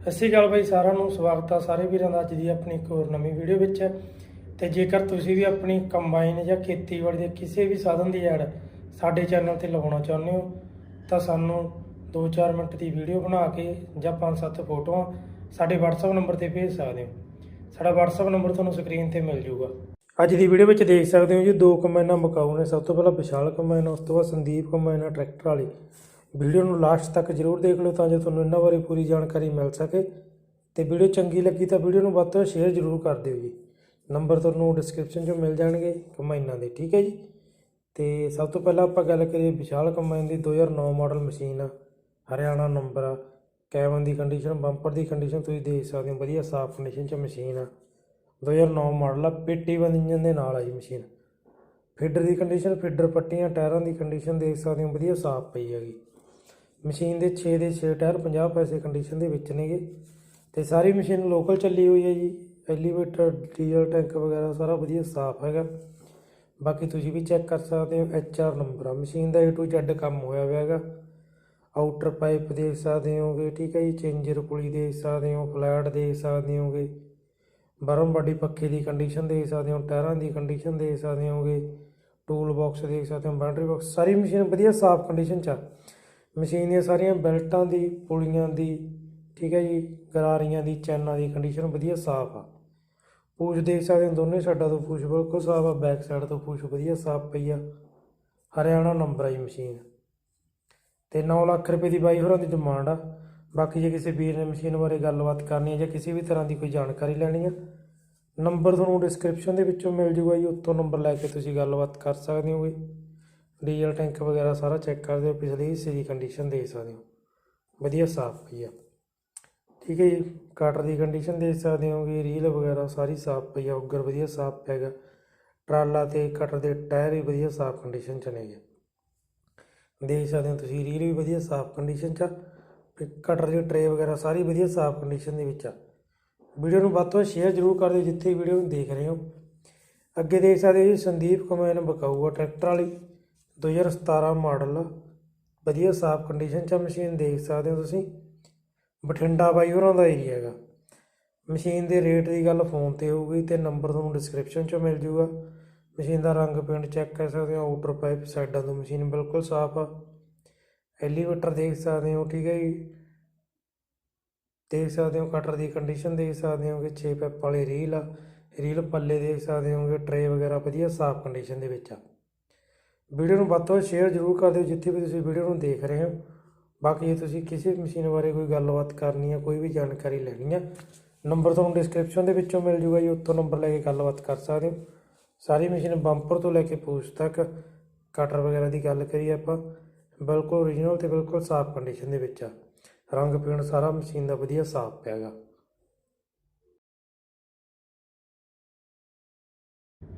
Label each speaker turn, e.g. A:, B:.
A: ਸਤਿ ਸ਼੍ਰੀ ਅਕਾਲ ਬਾਈ, ਸਾਰਿਆਂ ਨੂੰ ਸਵਾਗਤ ਆ ਸਾਰੇ ਵੀਰਾਂ ਦਾ ਅੱਜ ਦੀ ਆਪਣੀ ਇੱਕ ਹੋਰ ਨਵੀਂ ਵੀਡੀਓ ਵਿੱਚ। ਤੇ ਜੇਕਰ ਤੁਸੀਂ ਵੀ ਆਪਣੀ ਕੰਬਾਈਨ ਜਾਂ ਖੇਤੀਬਾੜੀ ਦੇ ਕਿਸੇ ਵੀ ਸਾਧਨ ਦੀ ਐਡ ਸਾਡੇ ਚੈਨਲ ਤੇ ਲਗਾਉਣਾ ਚਾਹੁੰਦੇ ਹੋ, ਤਾਂ ਸਾਨੂੰ 2-4 ਮਿੰਟ ਦੀ ਵੀਡੀਓ ਬਣਾ ਕੇ ਜਾਂ 5-7 ਫੋਟੋਆਂ ਸਾਡੇ WhatsApp ਨੰਬਰ ਤੇ ਭੇਜ ਸਕਦੇ ਹੋ। ਸਾਡਾ WhatsApp ਨੰਬਰ ਤੁਹਾਨੂੰ ਸਕਰੀਨ ਤੇ ਮਿਲ ਜਾਊਗਾ ਅੱਜ ਦੀ ਵੀਡੀਓ ਵਿੱਚ ਦੇਖ ਸਕਦੇ ਹੋ ਜੀ, ਦੋ ਕੰਬਾਈਨਾਂ ਮਕਾਊ ਨੇ। ਸਭ ਤੋਂ ਪਹਿਲਾਂ ਵਿਸ਼ਾਲ ਕੰਬਾਈਨ, ਉਸ ਤੋਂ ਬਾਅਦ ਸੰਦੀਪ ਕੰਬਾਈਨ, ਟਰੈਕਟਰ ਵਾਲੀ। ਵੀਡੀਓ ਨੂੰ ਲਾਸਟ ਤੱਕ ਜਰੂਰ ਦੇਖ ਲਓ ਤਾਂ ਜੋ ਤੁਹਾਨੂੰ ਇਹਨਾਂ ਬਾਰੇ ਪੂਰੀ ਜਾਣਕਾਰੀ ਮਿਲ ਸਕੇ। ਤੇ ਵੀਡੀਓ ਚੰਗੀ ਲੱਗੀ ਤਾਂ ਵੀਡੀਓ ਨੂੰ ਵੱਧ ਤੋਂ ਵੱਧ ਸ਼ੇਅਰ ਜਰੂਰ ਕਰ ਦਿਓ ਜੀ। ਨੰਬਰ ਤੁਹਾਨੂੰ ਡਿਸਕ੍ਰਿਪਸ਼ਨ 'ਚ ਮਿਲ ਜਾਣਗੇ ਕੰਬਾਈਨਾਂ ਦੇ, ਠੀਕ ਹੈ ਜੀ? ਤੇ ਸਭ ਤੋਂ ਪਹਿਲਾਂ ਆਪਾਂ ਗੱਲ ਕਰੀਏ ਵਿਸ਼ਾਲ ਕੰਬਾਈਨ ਦੀ 2009 ਮਾਡਲ ਮਸ਼ੀਨ ਆ। ਹਰਿਆਣਾ ਨੰਬਰ ਆ। ਕੈਬਨ ਦੀ ਕੰਡੀਸ਼ਨ ਬੰਪਰ ਦੀ ਕੰਡੀਸ਼ਨ ਤੁਸੀਂ ਦੇਖ ਸਕਦੇ ਹੋ, ਵਧੀਆ ਸਾਫ਼ ਕੰਡੀਸ਼ਨ 'ਚ ਮਸ਼ੀਨ ਆ। 2009 ਮਾਡਲ ਆ, ਪੇਟੀ ਬੰਦ ਇੰਜਨ ਦੇ ਨਾਲ ਆ ਜੀ ਮਸ਼ੀਨ ਫੀਡਰ ਦੀ ਕੰਡੀਸ਼ਨ ਫੀਡਰ ਪੱਟੀਆਂ, ਟਾਇਰਾਂ ਦੀ ਕੰਡੀਸ਼ਨ ਦੇਖ ਸਕਦੇ ਹੋ, ਵਧੀਆ ਸਾਫ਼ ਪਈ ਹੈਗੀ। ਮਸ਼ੀਨ ਦੇ 6 ਦੇ 6 ਟਾਇਰ 50 ਪੈਸੇ ਕੰਡੀਸ਼ਨ ਦੇ ਵਿੱਚ ਨੇਗੇ। ਤੇ ਸਾਰੀ ਮਸ਼ੀਨ ਲੋਕਲ ਚੱਲੀ ਹੋਈ ਹੈ ਜੀ। ਐਲੀਵੇਟਰ ਡੀਜ਼ਲ ਟੈਂਕ ਵਗੈਰਾ ਸਾਰਾ ਵਧੀਆ ਸਾਫ਼ ਹੈਗਾ। ਬਾਕੀ ਤੁਸੀਂ ਵੀ ਚੈੱਕ ਕਰ ਸਕਦੇ ਹੋ ਐਚ ਆਰ ਨੰਬਰ ਆ। ਮਸ਼ੀਨ ਦਾ A to Z ਕੰਮ ਹੋਇਆ ਹੋਇਆ ਹੈਗਾ। ਆਊਟਰ ਪਾਈਪ ਦੇਖ ਸਕਦੇ ਹੋਗੇ, ਠੀਕ ਹੈ ਜੀ। ਚੇਂਜਰ ਪੁਲੀ ਦੇਖ ਸਕਦੇ ਹੋ ਫਲੈਟ ਦੇਖ ਸਕਦੇ ਹੋਗੇ। ਬਰਮ ਬਾਡੀ ਪੱਖੇ ਦੀ ਕੰਡੀਸ਼ਨ ਦੇਖ ਸਕਦੇ ਹੋ, ਟਾਇਰਾਂ ਦੀ ਕੰਡੀਸ਼ਨ ਦੇਖ ਸਕਦੇ ਹੋਗੇ। ਟੂਲ ਬਾਕਸ ਦੇਖ ਸਕਦੇ ਹੋ ਬਾਉਂਡਰੀ ਬਾਕਸ ਸਾਰੀ ਮਸ਼ੀਨ ਵਧੀਆ ਸਾਫ਼ ਕੰਡੀਸ਼ਨ ਚ ਆ। ਮਸ਼ੀਨ ਦੀਆਂ ਸਾਰੀਆਂ ਬੈਲਟਾਂ ਦੀ, ਪੁਲੀਆਂ ਦੀ, ਠੀਕ ਹੈ ਜੀ, ਗਰਾਰੀਆਂ ਦੀ, ਚੈਨਾਂ ਦੀ ਕੰਡੀਸ਼ਨ ਵਧੀਆ ਸਾਫ਼ ਆ। ਪੂਛ ਦੇਖ ਸਕਦੇ ਹੋ ਦੋਨੇ ਸਾਈਡਾਂ ਤੋਂ ਪੂਛ ਬਿਲਕੁਲ ਸਾਫ਼ ਆ ਬੈਕ ਸਾਈਡ ਤੋਂ ਪੂਛ ਵਧੀਆ ਸਾਫ਼ ਪਈ ਆ। ਹਰਿਆਣਾ ਨੰਬਰ ਆ ਜੀ ਮਸ਼ੀਨ। ਤੇ 9 ਲੱਖ ਰੁਪਏ ਦੀ ਬਾਈ ਹੋਰਾਂ ਦੀ ਡਿਮਾਂਡ ਆ। ਬਾਕੀ ਜੇ ਕਿਸੇ ਵੀਰ ਨੇ ਮਸ਼ੀਨ ਬਾਰੇ ਗੱਲਬਾਤ ਕਰਨੀ ਹੈ ਜਾਂ ਕਿਸੇ ਵੀ ਤਰ੍ਹਾਂ ਦੀ ਕੋਈ ਜਾਣਕਾਰੀ ਲੈਣੀ ਆ ਨੰਬਰ ਤੁਹਾਨੂੰ ਡਿਸਕ੍ਰਿਪਸ਼ਨ ਦੇ ਵਿੱਚੋਂ ਮਿਲ ਜੂਗਾ ਜੀ, ਉੱਥੋਂ ਨੰਬਰ ਲੈ ਕੇ ਤੁਸੀਂ ਗੱਲਬਾਤ ਕਰ ਸਕਦੇ ਹੋਗੇ। ਡੀਜ਼ਲ ਟੈਂਕ ਵਗੈਰਾ ਸਾਰਾ ਚੈੱਕ ਕਰਦੇ ਹੋ ਪਿਛਲੇ ਹਿੱਸੇ ਦੀ ਕੰਡੀਸ਼ਨ ਦੇਖ ਸਕਦੇ ਹੋ। ਵਧੀਆ ਸਾਫ਼ ਪਈ ਆ। ਠੀਕ ਹੈ ਜੀ ਕਟਰ ਦੀ ਕੰਡੀਸ਼ਨ ਦੇਖ ਸਕਦੇ ਹੋਗੇ ਰੀਲ ਵਗੈਰਾ ਸਾਰੀ ਸਾਫ਼ ਪਈ ਆ, ਉੱਗਰ ਵਧੀਆ ਸਾਫ਼ ਪੈਗਾ ਟਰਾਲਾ ਤੇ ਕਟਰ ਦੇ ਟਾਇਰ ਵੀ ਵਧੀਆ ਸਾਫ਼ ਕੰਡੀਸ਼ਨ ਚ ਨੇਗੇ ਦੇਖ ਸਕਦੇ ਹੋ ਤੁਸੀਂ ਰੀਲ ਵੀ ਵਧੀਆ ਸਾਫ਼ ਕੰਡੀਸ਼ਨ ਚ ਆ ਕਟਰ ਦੀ ਟਰੇ ਵਗੈਰਾ ਸਾਰੀ ਵਧੀਆ ਸਾਫ਼ ਕੰਡੀਸ਼ਨ ਦੇ ਵਿੱਚ ਆ। ਵੀਡੀਓ ਨੂੰ ਵੱਧ ਤੋਂ ਵੱਧ ਸ਼ੇਅਰ ਜ਼ਰੂਰ ਕਰ ਦਿਓ, ਜਿੱਥੇ ਵੀਡੀਓ ਨੂੰ ਦੇਖ ਰਹੇ ਹੋ। ਅੱਗੇ ਦੇਖ ਸਕਦੇ ਹੋ ਜੀ, ਸੰਦੀਪ ਕਮੈਨ ਬਕਾਊਆ ਟਰੈਕਟਰ ਵਾਲੀ। 2017 ਮਾਡਲ, ਵਧੀਆ ਸਾਫ਼ ਕੰਡੀਸ਼ਨ 'ਚ ਆ ਮਸ਼ੀਨ ਦੇਖ ਸਕਦੇ ਹੋ ਤੁਸੀਂ। ਬਠਿੰਡਾ ਬਾਈ ਹੋਰਾਂ ਦਾ ਏਰੀਆ ਹੈਗਾ। ਮਸ਼ੀਨ ਦੇ ਰੇਟ ਦੀ ਗੱਲ ਫੋਨ ਤੇ ਹੋਊਗੀ ਤੇ ਨੰਬਰ ਤੁਹਾਨੂੰ ਡਿਸਕ੍ਰਿਪਸ਼ਨ 'ਚ ਮਿਲ ਜੂਗਾ। ਮਸ਼ੀਨ ਦਾ ਰੰਗ ਪੇਂਟ ਚੈੱਕ ਕਰ ਸਕਦੇ ਹੋ ਆਊਟਰ ਪਾਈਪ ਸਾਈਡਾਂ ਤੋਂ ਮਸ਼ੀਨ ਬਿਲਕੁਲ ਸਾਫ਼ ਆ। ਐਲੀਵੇਟਰ ਦੇਖ ਸਕਦੇ ਹੋ, ਠੀਕ ਹੈ ਜੀ। ਦੇਖ ਸਕਦੇ ਹੋ ਕਟਰ ਦੀ ਕੰਡੀਸ਼ਨ ਦੇਖ ਸਕਦੇ ਹੋ ਕਿ 6 ਪੈਪ ਵਾਲੀ ਰੀਲ ਆ। ਰੀਲ ਪੱਲੇ ਦੇਖ ਸਕਦੇ ਹੋਗੇ ਟਰੇ ਵਗੈਰਾ ਵਧੀਆ ਸਾਫ਼ ਕੰਡੀਸ਼ਨ ਦੇ ਵਿੱਚ ਆ। ਵੀਡੀਓ ਨੂੰ ਵੱਧ ਤੋਂ ਵੱਧ ਸ਼ੇਅਰ ਜ਼ਰੂਰ ਕਰ ਦਿਓ ਜਿੱਥੇ ਵੀ ਤੁਸੀਂ ਵੀਡੀਓ ਨੂੰ ਦੇਖ ਰਹੇ ਹੋ। ਬਾਕੀ ਜੇ ਤੁਸੀਂ ਕਿਸੇ ਵੀ ਮਸ਼ੀਨ ਬਾਰੇ ਕੋਈ ਗੱਲਬਾਤ ਕਰਨੀ ਹੈ ਕੋਈ ਵੀ ਜਾਣਕਾਰੀ ਲੈਣੀ ਹੈ ਨੰਬਰ ਤੁਹਾਨੂੰ ਡਿਸਕ੍ਰਿਪਸ਼ਨ ਦੇ ਵਿੱਚੋਂ ਮਿਲ ਜੂਗਾ ਜੀ, ਉੱਥੋਂ ਨੰਬਰ ਲੈ ਕੇ ਗੱਲਬਾਤ ਕਰ ਸਕਦੇ ਹੋ। ਸਾਰੀ ਮਸ਼ੀਨ ਬੰਪਰ ਤੋਂ ਲੈ ਕੇ ਪੂਛ ਤੱਕ ਕਟਰ ਵਗੈਰਾ ਦੀ ਗੱਲ ਕਰੀਏ ਆਪਾਂ, ਬਿਲਕੁਲ ਓਰੀਜਨਲ ਤੇ ਬਿਲਕੁਲ ਸਾਫ਼ ਕੰਡੀਸ਼ਨ ਦੇ ਵਿੱਚ ਆ। ਰੰਗ ਪੀਣ ਸਾਰਾ ਮਸ਼ੀਨ ਦਾ ਵਧੀਆ ਸਾਫ਼ ਪਿਆ